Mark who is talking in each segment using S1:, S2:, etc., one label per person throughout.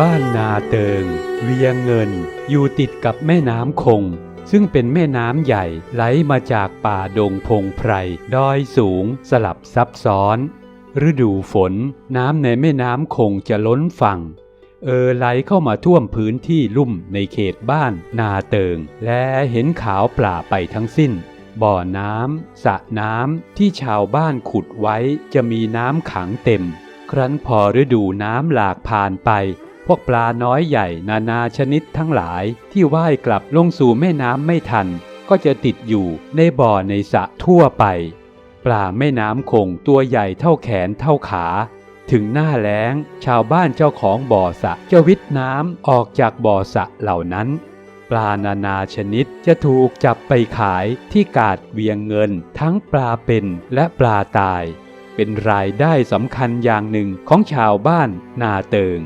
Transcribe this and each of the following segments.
S1: บ้านนาเติง เวียงเงิน อยู่ติดกับแม่น้ำคง ซึ่งเป็นแม่น้ำใหญ่ไหลมาจากป่าดงพงไพรดอยสูงสลับซับซ้อน ฤดูฝนน้ำในแม่น้ำคงจะล้นฝั่ง เออไหลเข้ามาท่วมพื้นที่ลุ่มในเขตบ้านนาเติง และเห็นขาวปลาไปทั้งสิ้นบ่อน้ำสระน้ำที่ชาวบ้านขุดไว้จะมีน้ำขังเต็ม ครั้นพอฤดูน้ำหลากผ่านไป พวกปลาน้อยใหญ่นานาชนิดทั้งหลายที่ว่ายกลับลงสู่แม่น้ำไม่ทัน ก็จะติดอยู่ในบ่อในสระทั่วไป ปลาแม่น้ำคงตัวใหญ่เท่าแขนเท่าขา ถึงหน้าแล้ง ชาวบ้านเจ้าของบ่อสระจะวิทน้ำออกจากบ่อสระเหล่านั้น ปลานานาชนิดจะถูกจับไปขายที่กาดเวียงเงินทั้งปลาเป็นและปลาตาย เป็นรายได้สำคัญอย่างหนึ่งของชาวบ้านนาเติง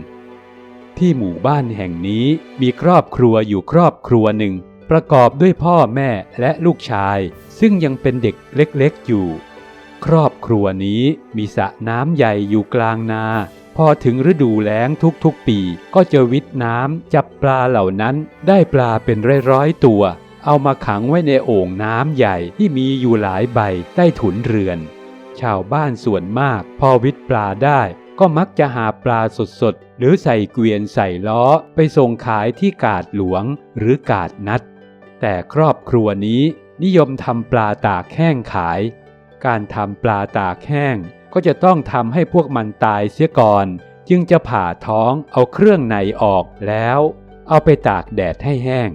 S1: ที่หมู่บ้านแห่งนี้มีครอบครัวอยู่ครอบครัวหนึ่ง ประกอบด้วยพ่อแม่และลูกชาย ซึ่งยังเป็นเด็กเล็กๆอยู่ ครอบครัวนี้มีสระน้ำใหญ่อยู่กลางนา พอถึงฤดูแล้งทุกๆปีก็จะวิทน้ำจับปลาเหล่านั้นได้ปลาเป็นร้อยๆตัว เอามาขังไว้ในโอ่งน้ำใหญ่ที่มีอยู่หลายใบใต้ถุนเรือน ชาวบ้านส่วนมากพอวิทปลาได้ ก็มักจะหาปลาสดๆ หรือใส่เกวียนใส่ล้อไปส่งขายที่กาดหลวงหรือกาดนัด แต่ครอบครัวนี้นิยมทำปลาตากแห้งขาย การทำปลาตากแห้งก็จะต้องทำให้พวกมันตายเสียก่อน จึงจะผ่าท้องเอาเครื่องในออกแล้ว เอาไปตากแดดให้แห้ง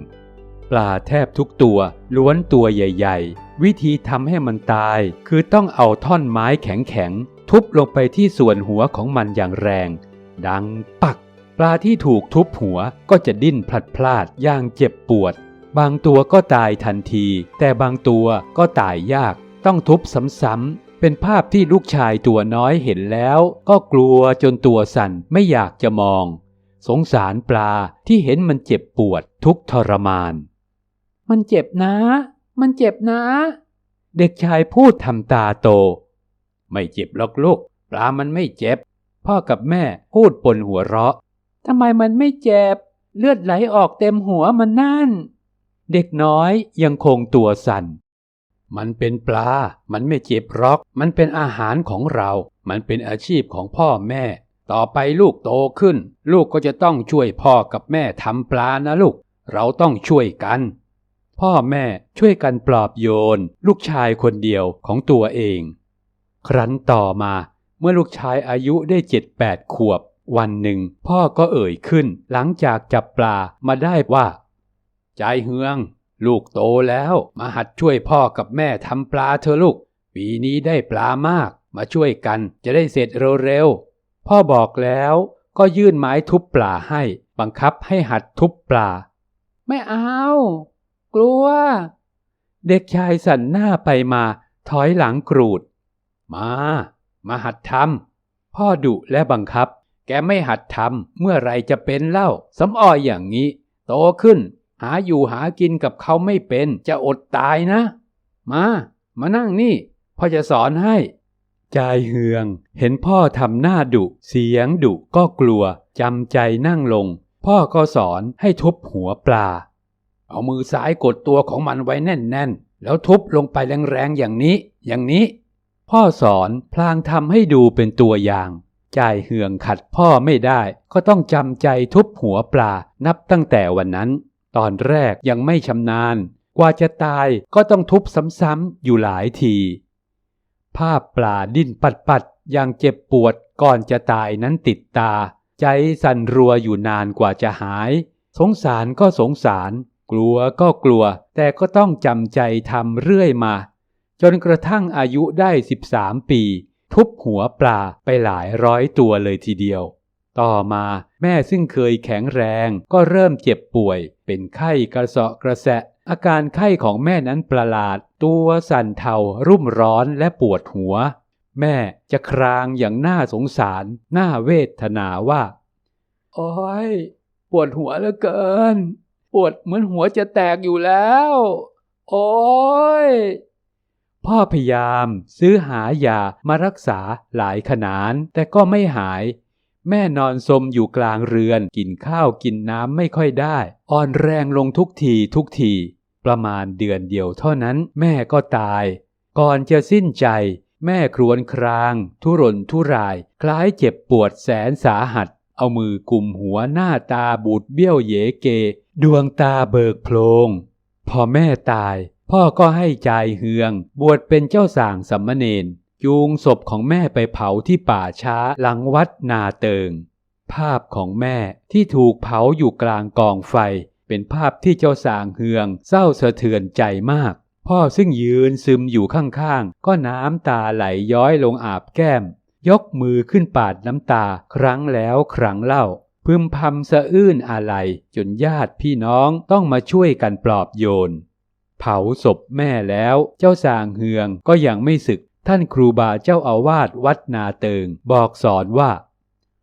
S1: ปลาแทบทุกตัวล้วนตัวใหญ่ ๆ วิธีทำให้มันตายคือต้องเอาท่อนไม้แข็งๆ ทุบลงไปที่ส่วนหัวของมันอย่างแรง ดังปัก ปลาที่ถูกทุบหัวก็จะดิ้นพลัดพลาดอย่างเจ็บปวด บางตัวก็ตายทันที แต่บางตัวก็ตายยากต้องทุบซ้ำๆเป็นภาพที่ลูกชายตัวน้อยเห็นแล้ว ก็กลัวจนตัวสั่นไม่อยากจะมอง สงสารปลาที่เห็นมันเจ็บปวดทุกข์ทรมาน มันเจ็บนะ มันเจ็บนะ เด็กชายพูดทำตาโต ไม่เจ็บหรอกลูก ปลามันไม่เจ็บ พ่อกับแม่พูดปนหัวเราะทำไมมันไม่เจ็บ เลือดไหลออกเต็มหัวมันนั่น เด็กน้อยยังคงตัวสั่น มันเป็นปลา มันไม่เจ็บหรอก มันเป็นอาหารของเรา มันเป็นอาชีพของพ่อแม่ ต่อไปลูกโตขึ้น ลูกก็จะต้องช่วยพ่อกับแม่ทำปลานะลูก เราต้องช่วยกัน พ่อแม่ช่วยกันปลอบโยน ลูกชายคนเดียวของตัวเอง ครั้นต่อมาเมื่อลูกชายอายุได้เจ็ดแปดขวบ วันหนึ่ง พ่อก็เอ่ยขึ้น หลังจากจับปลามาได้ว่าใจเฮือง ลูกโตแล้วมาหัดช่วยพ่อกับแม่ทำปลาเธอะลูก ปีนี้ได้ปลามาก มาช่วยกันจะได้เสร็จเร็วๆพ่อบอกแล้วก็ยื่นไม้ทุบปลาให้ บังคับให้หัดทุบปลา ไม่เอา กลัว เด็กชายสั่นหน้าไปมา ถอยหลังกรูด มา มาหัดทำพ่อดุและบังคับ แกไม่หัดทำเมื่อไรจะเป็นเล่าสำออยอย่างนี้ โตขึ้น หาอยู่หากินกับเขาไม่เป็นจะอดตายนะ มา มานั่งนี่พ่อจะสอนให้ จายเฮือง เห็นพ่อทำหน้าดุ เสียงดุก็กลัวจำใจนั่งลง พ่อก็สอนให้ทุบหัวปลา เอามือซ้ายกดตัวของมันไว้แน่นๆ แล้วทุบลงไปแรงๆอย่างนี้ อย่างนี้ พ่อสอนพลางทำให้ดูเป็นตัวอย่าง ใจเหืองขัดพ่อไม่ได้ ก็ต้องจำใจทุบหัวปลานับตั้งแต่วันนั้น ตอนแรกยังไม่ชำนาญ กว่าจะตายก็ต้องทุบซ้ำๆอยู่หลายที ภาพปลาดิ้นปัดๆอย่างเจ็บปวดก่อนจะตายนั้นติดตา ใจสั่นรัวอยู่นานกว่าจะหาย สงสารก็สงสาร กลัวก็กลัว แต่ก็ต้องจำใจทำเรื่อยมา จนกระทั่งอายุได้ 13 ปี ทุบหัวปลาไปหลายร้อยตัวเลยทีเดียว ต่อมาแม่ซึ่งเคยแข็งแรงก็เริ่มเจ็บป่วย เป็นไข้กระเสาะกระแสะ อาการไข้ของแม่นั้นประหลาด ตัวสั่นเทารุ่มร้อนและปวดหัว แม่จะครางอย่างน่าสงสารน่าเวทนาว่า โอ้ยปวดหัวเหลือเกิน ปวดเหมือนหัวจะแตกอยู่แล้ว โอ้ย พ่อพยายามซื้อหายามารักษาหลายขนาน แต่ก็ไม่หาย แม่นอนสมอยู่กลางเรือน กินข้าวกินน้ำไม่ค่อยได้ อ่อนแรงลงทุกทีทุกที ประมาณเดือนเดียวเท่านั้นแม่ก็ตาย ก่อนจะสิ้นใจ แม่ครวญคราง ทุรนทุราย คล้ายเจ็บปวดแสนสาหัส เอามือกุมหัวหน้าตาบูดเบี้ยวเยเก ดวงตาเบิกโพลงพอแม่ตาย พ่อก็ให้จายเฮือง บวชเป็นเจ้าสางสัมมเนนจูงศพของแม่ไปเผาที่ป่าช้าหลังวัดนาเติง ภาพของแม่ที่ถูกเผาอยู่กลางกองไฟ เป็นภาพที่เจ้าสางเฮืองเศร้าสะเทือนใจมาก พ่อซึ่งยืนซึมอยู่ข้างๆ ก็น้ำตาไหลย้อยลงอาบแก้ม ยกมือขึ้นปาดน้ำตาครั้งแล้วครั้งเล่า พึมพำสะอื้นอะไรจนญาติพี่น้องต้องมาช่วยกันปลอบโยน เผาศพแม่แล้วเจ้าสางเฮืองก็ยังไม่สึก ท่านครูบาเจ้าอาวาสวัดนาเติง บอกสอนว่า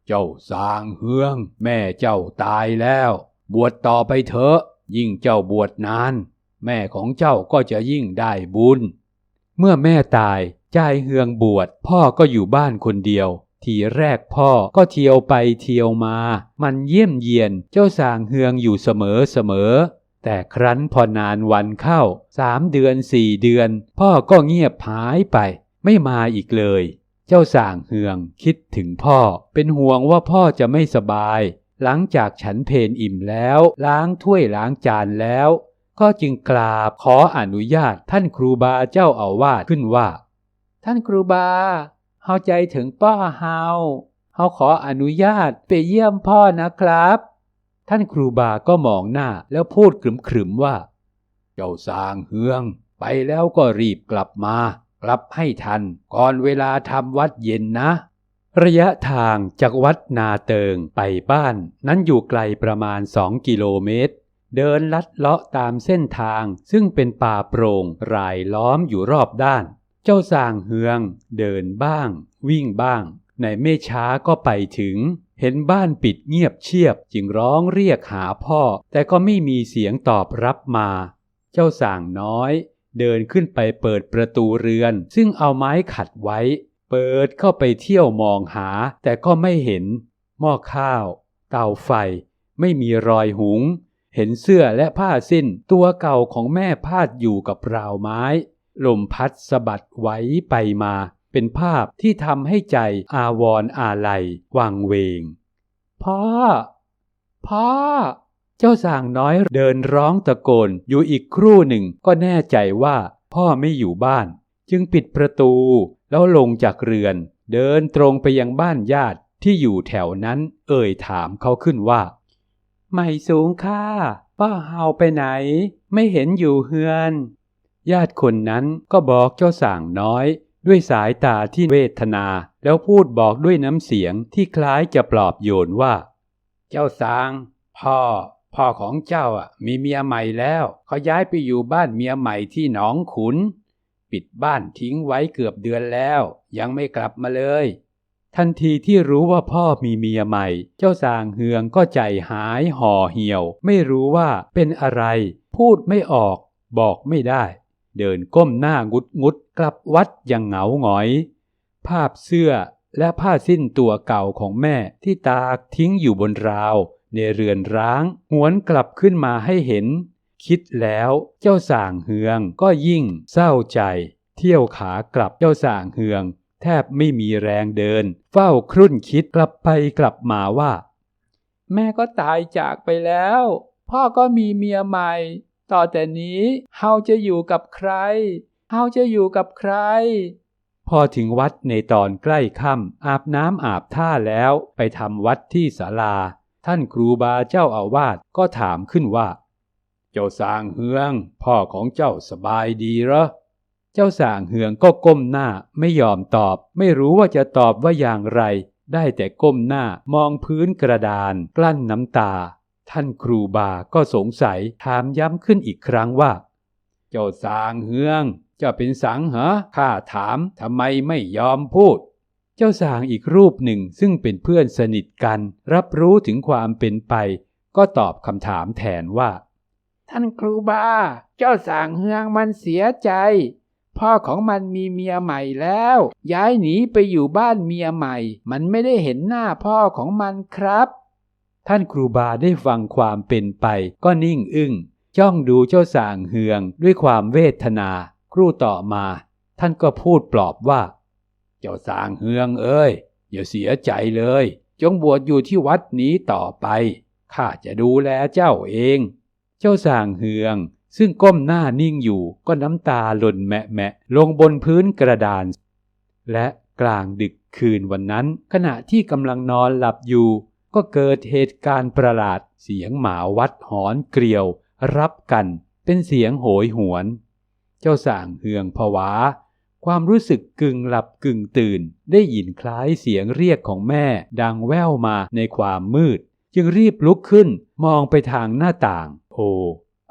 S1: เจ้าสางเฮือง แม่เจ้าตายแล้ว บวชต่อไปเถอะ ยิ่งเจ้าบวชนาน แม่ของเจ้าก็จะยิ่งได้บุญ เมื่อแม่ตายจายเฮืองบวชพ่อก็อยู่บ้านคนเดียว ทีแรกพ่อก็เที่ยวไปเที่ยวมา มันเยี่ยมเยียนเจ้าสางเฮืองอยู่เสมอเสมอ แต่ครั้นพอนานวันเข้าสามเดือนสี่เดือน พ่อก็เงียบหายไป ไม่มาอีกเลย เจ้าสางเฮืองคิดถึงพ่อ เป็นห่วงว่าพ่อจะไม่สบาย หลังจากฉันเพนอิ่มแล้ว ล้างถ้วยล้างจานแล้ว ก็จึงกราบขออนุญาตท่านครูบาเจ้าอาวาสขึ้นว่า ท่านครูบาเฮาใจถึงป้อเฮาเฮาขออนุญาตไปเยี่ยมพ่อนะครับ ท่านครูบาก็มองหน้าแล้วพูดขรึมๆว่า เจ้าสางเฮือง ไปแล้วก็รีบกลับมา กลับให้ทัน ก่อนเวลาทำวัดเย็นนะ ระยะทางจากวัดนาเติงไปบ้าน นั้นอยู่ไกลประมาณสองกิโลเมตร เดินลัดเลาะตามเส้นทางซึ่งเป็นป่าโปร่งรายล้อมอยู่รอบด้าน เจ้าสางเฮือง เดินบ้าง วิ่งบ้าง ในไม่ช้าก็ไปถึง เห็นบ้านปิดเงียบเชียบจึงร้องเรียกหาพ่อ แต่ก็ไม่มีเสียงตอบรับมา เจ้าส่างน้อย เดินขึ้นไปเปิดประตูเรือน ซึ่งเอาไม้ขัดไว้ เปิดเข้าไปเที่ยวมองหา แต่ก็ไม่เห็น หม้อข้าว เตาไฟ ไม่มีรอยหุง เห็นเสื้อและผ้าสิ้น ตัวเก่าของแม่พาดอยู่กับราวไม้ ลมพัดสะบัดไหวไปมา เป็นภาพที่ทำให้ใจอาวรณ์อาลัยวังเวง พ่อ พ่อ เจ้าสางน้อยเดินร้องตะโกนอยู่อีกครู่หนึ่งก็แน่ใจว่าพ่อไม่อยู่บ้าน จึงปิดประตูแล้วลงจากเรือน เดินตรงไปยังบ้านญาติที่อยู่แถวนั้นเอ่ยถามเขาขึ้นว่า ไม่สูงค่าป้าเฮาไปไหน ไม่เห็นอยู่เฮือน ญาติคนนั้นก็บอกเจ้าสางน้อย ด้วยสายตาที่เวทนาแล้วพูดบอกด้วยน้ำเสียงที่คล้ายจะปลอบโยนว่า เจ้าสาง พ่อ พ่อของเจ้าอะ มีเมียใหม่แล้วเขาย้ายไปอยู่บ้านเมียใหม่ที่หนองขุน ปิดบ้านทิ้งไว้เกือบเดือนแล้ว ยังไม่กลับมาเลย ทันทีที่รู้ว่าพ่อมีเมียใหม่ เจ้าสางเฮืองก็ใจหายห่อเหี่ยว ไม่รู้ว่าเป็นอะไร พูดไม่ออก บอกไม่ได้ เดินก้มหน้างุดงุดกลับวัดอย่างเหงาหงอย ภาพเสื้อและผ้าสิ้นตัวเก่าของแม่ที่ตากทิ้งอยู่บนราว ในเรือนร้าง หวนกลับขึ้นมาให้เห็น คิดแล้วเจ้าส่างเฮืองก็ยิ่งเศร้าใจ เที่ยวขากลับเจ้าส่างเฮือง แทบไม่มีแรงเดิน เฝ้าครุ่นคิดกลับไปกลับมาว่า แม่ก็ตายจากไปแล้ว พ่อก็มีเมียใหม่ ต่อแต่นี้เฮาจะอยู่กับใคร เฮาจะอยู่กับใคร พอถึงวัดในตอนใกล้ค่ำอาบน้ำอาบท่าแล้วไปทำวัดที่ศาลา ท่านครูบาเจ้าอาวาสก็ถามขึ้นว่า เจ้าสางเฮือง พ่อของเจ้าสบายดีเหรอเจ้าสางเฮืองก็ก้มหน้าไม่ยอมตอบ ไม่รู้ว่าจะตอบว่าอย่างไร ได้แต่ก้มหน้ามองพื้นกระดานกลั้นน้ำตา ท่านครูบาก็สงสัยถามย้ำขึ้นอีกครั้งว่า เจ้าสางเฮืองเจ้าเป็นสังเหรอข้าถามทำไมไม่ยอมพูด เจ้าสางอีกรูปหนึ่งซึ่งเป็นเพื่อนสนิทกัน รับรู้ถึงความเป็นไป ก็ตอบคำถามแทนว่า ท่านครูบา เจ้าสางเฮืองมันเสียใจพ
S2: พ่อของมันมีเมียใหม่แล้ว ย้ายหนีไปอยู่บ้านเมียใหม่ มันไม่ได้เห็นหน้าพ่อของมันครับ
S1: ท่านครูบาได้ฟังความเป็นไป ก็นิ่งอึ้งจ้องดูเจ้าสางเฮืองด้วยความเวทนา ครู่ต่อมา ท่านก็พูดปลอบว่า เจ้าสางเฮืองเอ้ยอย่าเสียใจเลย จงบวชอยู่ที่วัดนี้ต่อไปข้าจะดูแลเจ้าเอง เจ้าสางเฮือง ซึ่งก้มหน้านิ่งอยู่ก็น้ำตาหล่นแมะแมะลงบนพื้นกระดาน และกลางดึกคืนวันนั้น ขณะที่กำลังนอนหลับอยู่ ก็เกิดเหตุการณ์ประหลาดเสียงหมาวัดหอนเกลียว รับกันเป็นเสียงโหยหวน เจ้าส่างเฮืองผวา ความรู้สึกกึ่งหลับกึ่งตื่น ได้ยินคล้ายเสียงเรียกของแม่ดังแว่วมาในความมืด จึงรีบลุกขึ้นมองไปทางหน้าต่าง โอ้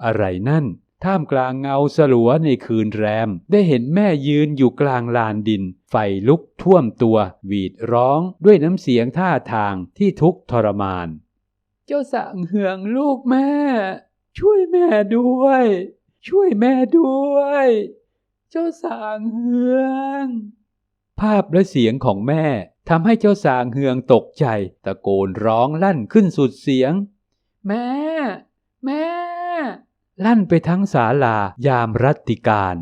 S1: อะไรนั่น ท่ามกลางเงาสลัวในคืนแรม ได้เห็นแม่ยืนอยู่กลางลานดิน ไฟลุกท่วมตัว หวีดร้องด้วยน้ำเสียงท่าทางที่ทุกทรมาน เจ้าสั่งเหืองลูกแม่ ช่วยแม่ด้วย ช่วยแม่ด้วย เจ้าสางเฮืองภาพและเสียงของแม่ทำให้เจ้าสางเฮืองตกใจ ตะโกนร้องลั่นขึ้นสุดเสียง แม่ แม่ ลั่นไปทั้งศาลายามรัตติการ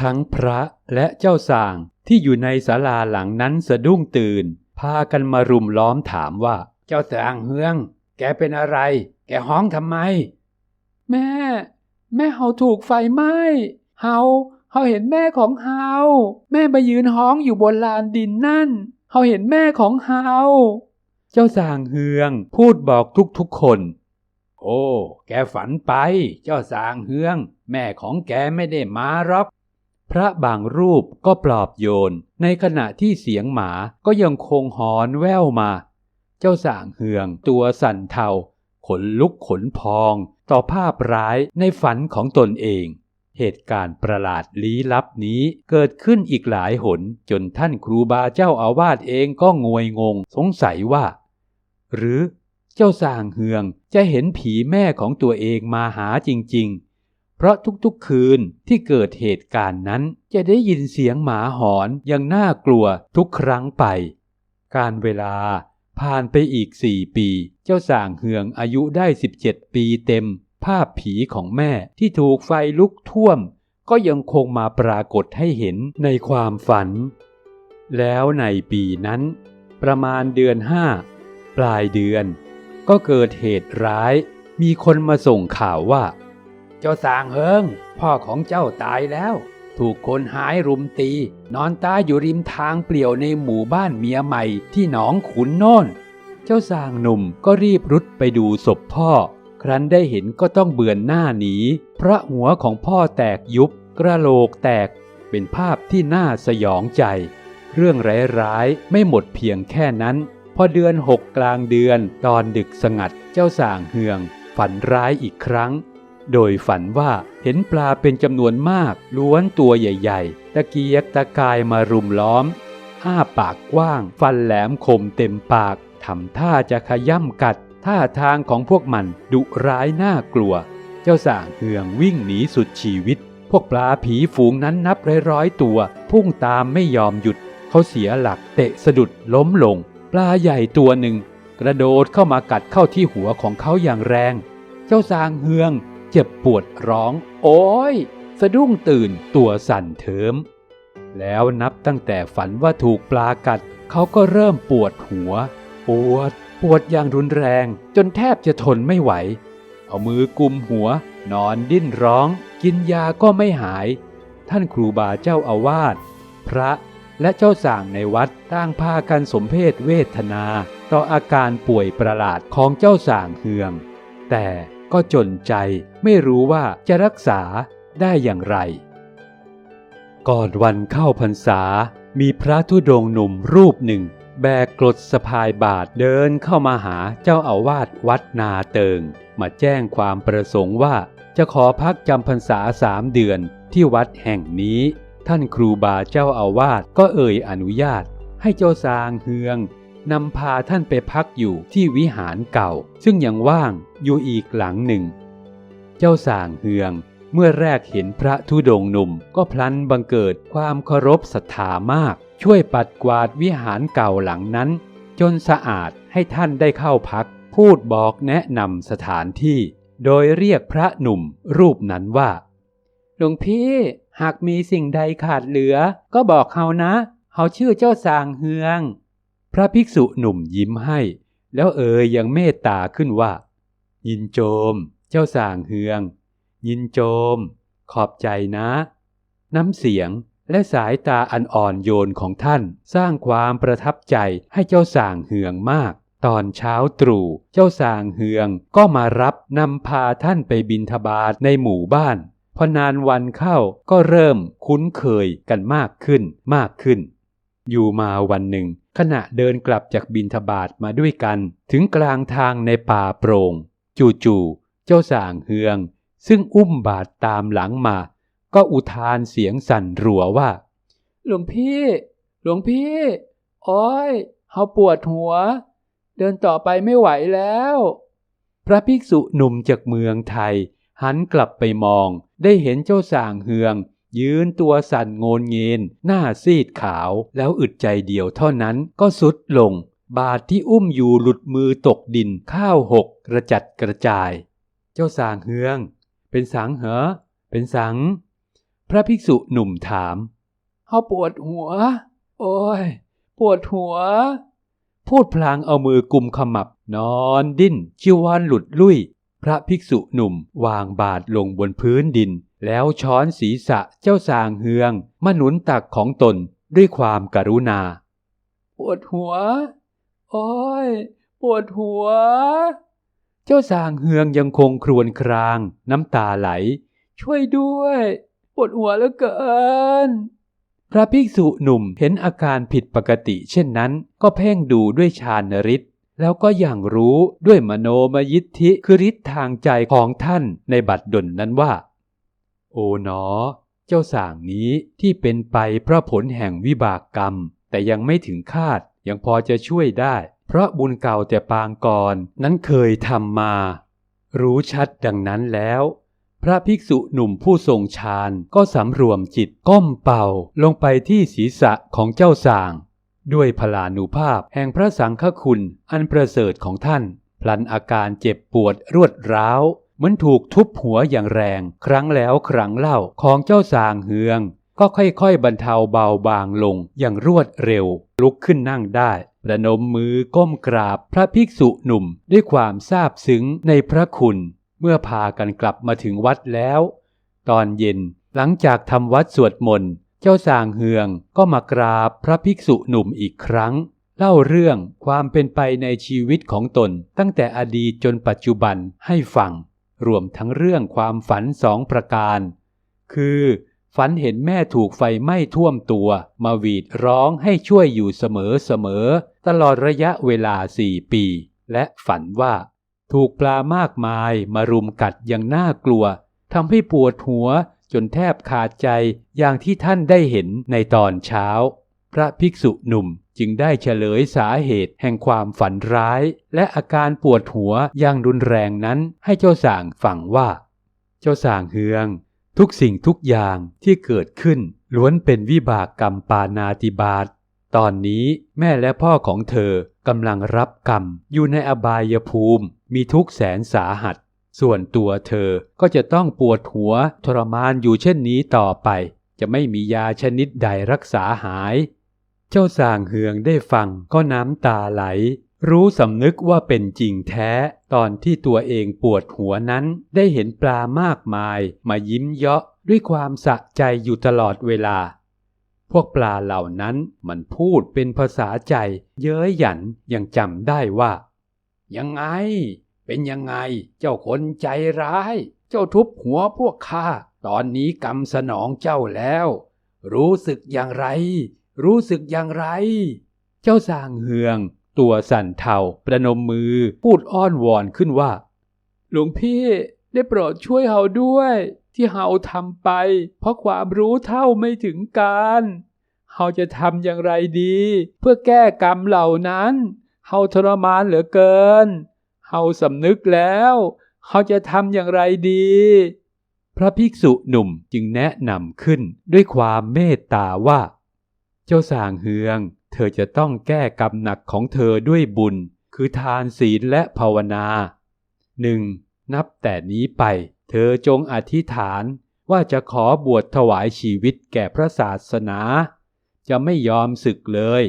S1: ทั้งพระและเจ้าสางที่อยู่ในศาลาหลังนั้นสะดุ้งตื่น พากันมารุมล้อมถามว่า เจ้าสางเฮือง แกเป็นอะไร แกห้องทำไม แม่ แม่เฮาถูกไฟไหม้เฮาเฮาเห็นแม่ของเฮาแม่มายืนห้องอยู่บนลานดินนั่นเฮาเห็นแม่ของเฮาเจ้าสางเฮืองพูดบอกทุกๆคน โอ้ แกฝันไป เจ้าสางเฮือง แม่ของแกไม่ได้มาหรอก พระบางรูปก็ปลอบโยน ในขณะที่เสียงหมาก็ยังคงหอนแว่วมา เจ้าสางเฮืองตัวสั่นเทา ขนลุกขนพอง ต่อภาพร้ายในฝันของตนเอง เหตุการณ์ประหลาดลี้ลับนี้เกิดขึ้นอีกหลายหน จนท่านครูบาเจ้าอาวาสเองก็งวยงง สงสัยว่า หรือ เจ้าส่างเฮืองจะเห็นผีแม่ของตัวเองมาหาจริง ๆ เพราะทุกๆคืนที่เกิดเหตุการณ์นั้นจะได้ยินเสียงหมาหอนอย่างน่ากลัวทุกครั้งไป การเวลาผ่านไปอีกสี่ปี เจ้าส่างเฮืองอายุได้ 17 ปีเต็ม ภาพผีของแม่ที่ถูกไฟลุกท่วม ก็ยังคงมาปรากฏให้เห็นในความฝัน แล้วในปีนั้น ประมาณเดือนห้าปลายเดือน ก็เกิดเหตุร้าย มีคนมาส่งข่าวว่า เจ้าสางเฮิง พ่อของเจ้าตายแล้ว ถูกคนหายรุมตี นอนตายอยู่ริมทางเปลี่ยวในหมู่บ้านเมียใหม่ที่หนองขุนโน่น เจ้าสางหนุ่มก็รีบรุดไปดูศพพ่อ ครั้นได้เห็นก็ต้องเบือนหน้าหนี เพราะหัวของพ่อแตกยุบ กระโหลกแตก เป็นภาพที่น่าสยองใจ เรื่องร้ายๆไม่หมดเพียงแค่นั้น พอเดือนหกกลางเดือนตอนดึกสงัดเจ้าส่างเฮือง ฝันร้ายอีกครั้ง โดยฝันว่าเห็นปลาเป็นจำนวนมาก ล้วนตัวใหญ่ๆ ตะเกียกตะกายมารุมล้อม อ้าปากกว้าง ฟันแหลมคมเต็มปากทำท่าจะขย่ำกัด ท่าทางของพวกมันดุร้ายน่ากลัว เจ้าส่างเฮืองวิ่งหนีสุดชีวิต พวกปลาผีฝูงนั้นนับร้อยๆตัว พุ่งตามไม่ยอมหยุด เขาเสียหลักเตะสะดุดล้มลง ปลาใหญ่ตัวหนึ่ง กระโดดเข้ามากัดเข้าที่หัวของเขาอย่างแรง เจ้าสางเฮือง เจ็บปวดร้อง โอ้ยสะดุ้งตื่นตัวสั่นเทิม แล้วนับตั้งแต่ฝันว่าถูกปลากัด เขาก็เริ่มปวดหัว ปวด ปวดอย่างรุนแรง จนแทบจะทนไม่ไหว เอามือกุมหัว นอนดิ้นร้อง กินยาก็ไม่หาย ท่านครูบาเจ้าอาวาสพระ และเจ้าส่างในวัดต่างพากันสมเพศเวทนา ต่ออาการป่วยประหลาดของเจ้าส่างเฮือง แต่ก็จนใจไม่รู้ว่าจะรักษาได้อย่างไร ก่อนวันเข้าพรรษา มีพระธุดงค์หนุ่มรูปหนึ่ง แบกกรดสะพายบาทเดินเข้ามาหาเจ้าอาวาสวัดนาเติง มาแจ้งความประสงค์ว่าจะขอพักจำพรรษาสามเดือนที่วัดแห่งนี้ ท่านครูบาเจ้าอาวาสก็เอ่ยอนุญาต ให้เจ้าสางเฮืองนำพาท่านไปพักอยู่ที่วิหารเก่า ซึ่งยังว่างอยู่อีกหลังหนึ่ง เจ้าสางเฮืองเมื่อแรกเห็นพระธุดงหนุ่มก็พลันบังเกิดความเคารพศรัทธามาก ช่วยปัดกวาดวิหารเก่าหลังนั้น จนสะอาดให้ท่านได้เข้าพัก พูดบอกแนะนำสถานที่ โดยเรียกพระหนุ่มรูปนั้นว่า หลวงพี่ หากมีสิ่งใดขาดเหลือ ก็บอกเฮานะเฮาชื่อเจ้าสางเฮือง พระภิกษุหนุ่มยิ้มให้ แล้วเอ่ยยังเมตตาขึ้นว่า ยินโจม เจ้าสางเฮือง ยินโจม ขอบใจนะ น้ำเสียงและสายตาอันอ่อนโยนของท่านสร้างความประทับใจให้เจ้าสางเฮืองมาก ตอนเช้าตรู่เจ้าสางเฮืองก็มารับนำพาท่านไปบินทบาทในหมู่บ้าน พอนานวันเข้าก็เริ่มคุ้นเคยกันมากขึ้นมากขึ้น อยู่มาวันหนึ่ง ขณะเดินกลับจากบินทบาทมาด้วยกัน ถึงกลางทางในป่าโปร่งจู่ๆเจ้าสางเฮือง ซึ่งอุ้มบาทตามหลังมา ก็อุทานเสียงสั่นรัวว่า หลวงพี่ หลวงพี่ โอ้ยเฮาปวดหัว เดินต่อไปไม่ไหวแล้ว พระภิกษุหนุ่มจากเมืองไทย หันกลับไปมอง ได้เห็นเจ้าส่างเฮือง ยืนตัวสั่นโงนเงินหน้าซีดขาวแล้วอึดใจเดียวเท่านั้นก็สุดลง บาทที่อุ้มอยู่หลุดมือตกดินข้าวหกกระจัดกระจาย เจ้าส่างเฮือง เป็นสังเหรอเป็นสัง พระภิกษุหนุ่มถามเฮาปวดหัว โอ้ย ปวดหัว พูดพลางเอามือกุมขมับ นอนดิ้นชิวานหลุดลุ่ย พระภิกษุหนุ่มวางบาทลงบนพื้นดิน แล้วช้อนศีรษะเจ้าสางเฮืองมาหนุนตักของตนด้วยความกรุณา ปวดหัว โอ้ย ปวดหัว เจ้าสางเฮืองยังคงครวญครางน้ำตาไหล ช่วยด้วย ปวดหัวเหลือเกิน พระภิกษุหนุ่มเห็นอาการผิดปกติเช่นนั้นก็เพ่งดูด้วยฌานฤทธิ์ แล้วก็อย่างรู้ด้วยมโนมยิทธิคือฤทธิ์ทางใจของท่านในบัดดลนั้นว่า โอ๋หนอ เจ้าสางนี้ที่เป็นไปเพราะผลแห่งวิบากกรรม แต่ยังไม่ถึงคาดยังพอจะช่วยได้ เพราะบุญเก่าแต่ปางก่อนนั้นเคยทำมา รู้ชัดดังนั้นแล้ว พระภิกษุหนุ่มผู้ทรงฌานก็สำรวมจิตก้มเป่าลงไปที่ศีรษะของเจ้าสาง ด้วยพลานุภาพแห่งพระสังฆคุณอันประเสริฐของท่าน พลันอาการเจ็บปวดรวดร้าวเหมือนถูกทุบหัวอย่างแรง ครั้งแล้วครั้งเล่าของเจ้าสางเฮือง ก็ค่อยๆบรรเทาเบาบางลงอย่างรวดเร็ว ลุกขึ้นนั่งได้ประนมมือก้มกราบพระภิกษุหนุ่มด้วยความซาบซึ้งในพระคุณ เมื่อพากันกลับมาถึงวัดแล้ว ตอนเย็นหลังจากทำวัดสวดมนต์ เจ้าสางเฮืองก็มากราบพระภิกษุหนุ่มอีกครั้ง เล่าเรื่องความเป็นไปในชีวิตของตนตั้งแต่อดีตจนปัจจุบันให้ฟัง รวมทั้งเรื่องความฝันสองประการ คือ ฝันเห็นแม่ถูกไฟไหม้ท่วมตัว มาหวีดร้องให้ช่วยอยู่เสมอเสมอ ตลอดระยะเวลาสี่ปี และฝันว่า ถูกปลามากมายมารุมกัดอย่างน่ากลัวทำให้ปวดหัว จนแทบขาดใจอย่างที่ท่านได้เห็นในตอนเช้า พระภิกษุหนุ่มจึงได้เฉลยสาเหตุแห่งความฝันร้าย และอาการปวดหัวอย่างรุนแรงนั้นให้เจ้าสางฟังว่า เจ้าสางเฮือง ทุกสิ่งทุกอย่างที่เกิดขึ้นล้วนเป็นวิบากกรรมปานาติบาตตอนนี้แม่และพ่อของเธอกำลังรับกรรมอยู่ในอบายภูมิมีทุกแสนสาหัส ส่วนตัวเธอก็จะต้องปวดหัวทรมานอยู่เช่นนี้ต่อไป จะไม่มียาชนิดใดรักษาหาย เจ้าสางเฮืองได้ฟังก็น้ำตาไหล รู้สำนึกว่าเป็นจริงแท้ ตอนที่ตัวเองปวดหัวนั้นได้เห็นปลามากมายมายิ้มเยาะด้วยความสะใจอยู่ตลอดเวลา พวกปลาเหล่านั้นมันพูดเป็นภาษาใจ เย้ยหยันยังจำได้ว่า ยังไง เป็นยังไงเจ้าคนใจร้าย เจ้าทุบหัวพวกข้า ตอนนี้กรรมสนองเจ้าแล้ว รู้สึกอย่างไร รู้สึกอย่างไร เจ้าสางเฮือง ตัวสั่นเทาประนมมือ พูดอ้อนวอนขึ้นว่า หลวงพี่ได้โปรดช่วยเฮาด้วย ที่เฮาทำไป เพราะความรู้เท่าไม่ถึงการเฮาจะทำอย่างไรดี เพื่อแก้กรรมเหล่านั้นเฮาทรมานเหลือเกิน เฮาสำนึกแล้วเฮาจะทำอย่างไรดี พระภิกษุหนุ่มจึงแนะนำขึ้นด้วยความเมตตาว่า เจ้าสางเฮือง เธอจะต้องแก้กรรมหนักของเธอด้วยบุญ คือทานศีลและภาวนาหนึ่งนับแต่นี้ไป เธอจงอธิษฐานว่าจะขอบวชถวายชีวิตแก่พระศาสนา จะไม่ยอมศึกเลย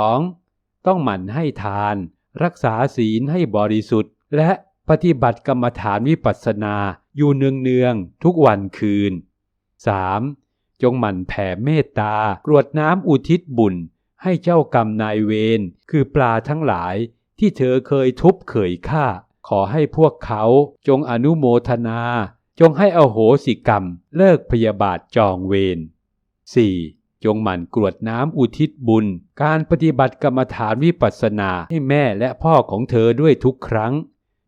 S1: 2. ต้องหมั่นให้ทาน รักษาศีลให้บริสุทธิ์ และปฏิบัติกรรมฐานวิปัสสนาอยู่เนืองๆทุกวันคืน 3. จงหมั่นแผ่เมตตากรวดน้ำอุทิศบุญ ให้เจ้ากรรมนายเวรคือปลาทั้งหลายที่เธอเคยทุบเคยฆ่า ขอให้พวกเขาจงอนุโมทนา จงให้อโหสิกรรม เลิกพยาบาทจองเวร 4. จงหมั่นกรวดน้ำอุทิศบุญ การปฏิบัติกรรมฐานวิปัสสนาให้แม่และพ่อของเธอด้วยทุกครั้ง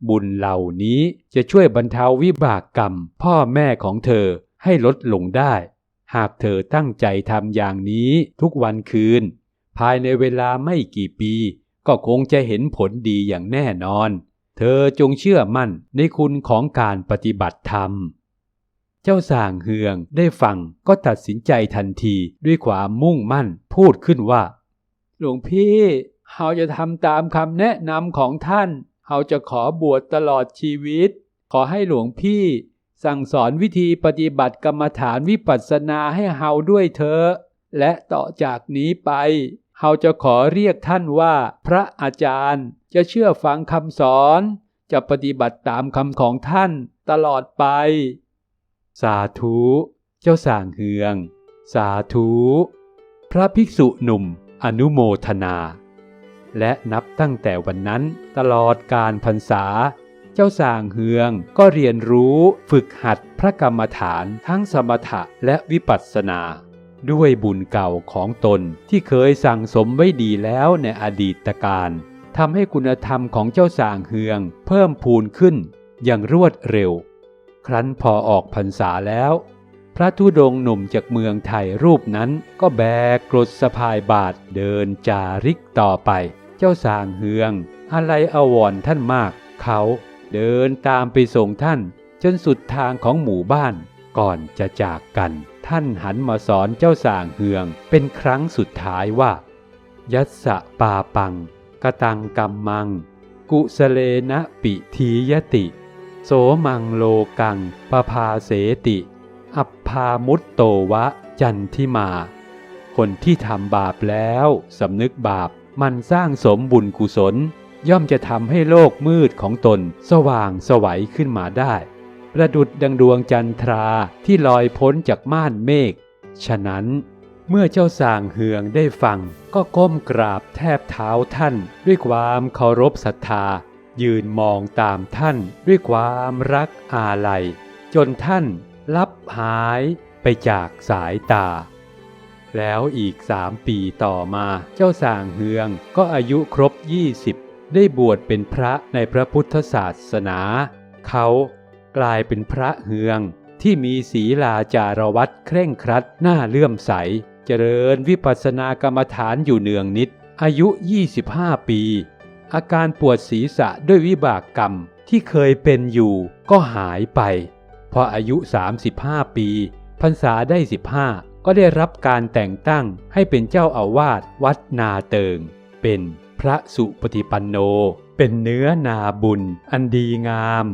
S1: บุญเหล่านี้จะช่วยบรรเทาวิบากกรรม พ่อแม่ของเธอให้ลดลงได้ หากเธอตั้งใจทำอย่างนี้ทุกวันคืน ภายในเวลาไม่กี่ปี ก็คงจะเห็นผลดีอย่างแน่นอน เธอจงเชื่อมั่นในคุณของการปฏิบัติธรรม เจ้าสางเฮืองได้ฟังก็ตัดสินใจทันทีด้วยความมุ่งมั่นพูดขึ้นว่า หลวงพี่เฮาจะทำตามคำแนะนำของท่านเฮาจะขอบวชตลอดชีวิต ขอให้หลวงพี่ สั่งสอนวิธีปฏิบัติกรรมฐานวิปัสสนาให้เฮาด้วยเถอะและต่อจากนี้ไปเฮาจะขอเรียกท่านว่า พระอาจารย์จะเชื่อฟังคำสอน จะปฏิบัติตามคำของท่านตลอดไป สาธุ เจ้าส่างเฮือง สาธุ พระภิกษุหนุ่มอนุโมทนา และนับตั้งแต่วันนั้นตลอดการพรรษา เจ้าส่างเฮืองก็เรียนรู้ฝึกหัดพระกรรมฐานทั้งสมถะและวิปัสสนา ด้วยบุญเก่าของตนที่เคยสั่งสมไว้ดีแล้วในอดีตการทำให้คุณธรรมของเจ้าส่างเฮืองเพิ่มพูนขึ้นอย่างรวดเร็ว ครั้นพอออกพรรษาแล้ว พระธุดงหนุ่มจากเมืองไทยรูปนั้นก็แบกกรดสะพายบาทเดินจาริกต่อไป เจ้าสางเฮืองอะไรอาวรท่านมาก เขาเดินตามไปส่งท่าน จนสุดทางของหมู่บ้านก่อนจะจากกัน ท่านหันมาสอนเจ้าสางเฮือง เป็นครั้งสุดท้ายว่า ยัสสะปาปังกตังกัมมัง กุสเลนะปิทียติ โสมังโลกังปภาเสติ อัปพามุตโตวะจันทิมา คนที่ทำบาปแล้วสำนึกบาปมันสร้างสมบุญกุศล ย่อมจะทำให้โลกมืดของตนสว่างสวัยขึ้นมาได้ ประดุดดังดวงจันทราที่ลอยพ้นจากม่านเมฆ ฉะนั้นเมื่อเจ้าสางเฮืองได้ฟัง ก็ก้มกราบแทบเท้าท่าน ด้วยความเคารพศรัทธา ยืนมองตามท่านด้วยความรักอาลัย จนท่านลับหายไปจากสายตา แล้วอีกสามปีต่อมาเจ้าสางเฮืองก็อายุครบ 20 ได้บวชเป็นพระในพระพุทธศาสนา เขากลายเป็นพระเฮืองที่มีศีลาจารวัตเคร่งครัดน่าเลื่อมใส เจริญวิปัสสนากรรมฐานอยู่เนืองนิด อายุ 25 ปี อาการปวดศีรษะด้วยวิบากกรรมที่เคยเป็นอยู่ก็หายไป พออายุ 35 ปี พรรษาได้ 15 ก็ได้รับการแต่งตั้งให้เป็นเจ้าอาวาสวัดนาเติง เป็นพระสุปฏิปันโน เป็นเนื้อนาบุญ อันดีงาม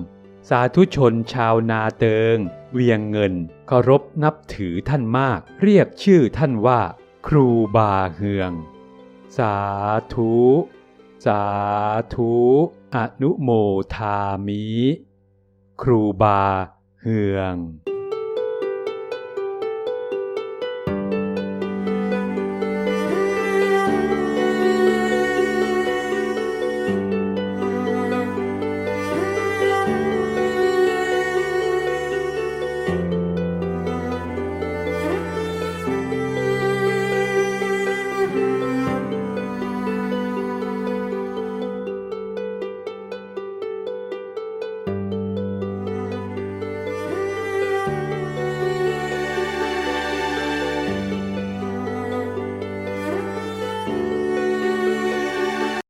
S1: สาธุชนชาวนาเติง เวียงเงินเคารพนับถือท่านมาก เรียกชื่อท่านว่า ครูบาเฮือง สาธุ สาธุอนุโมทามิ ครูบาเฮือง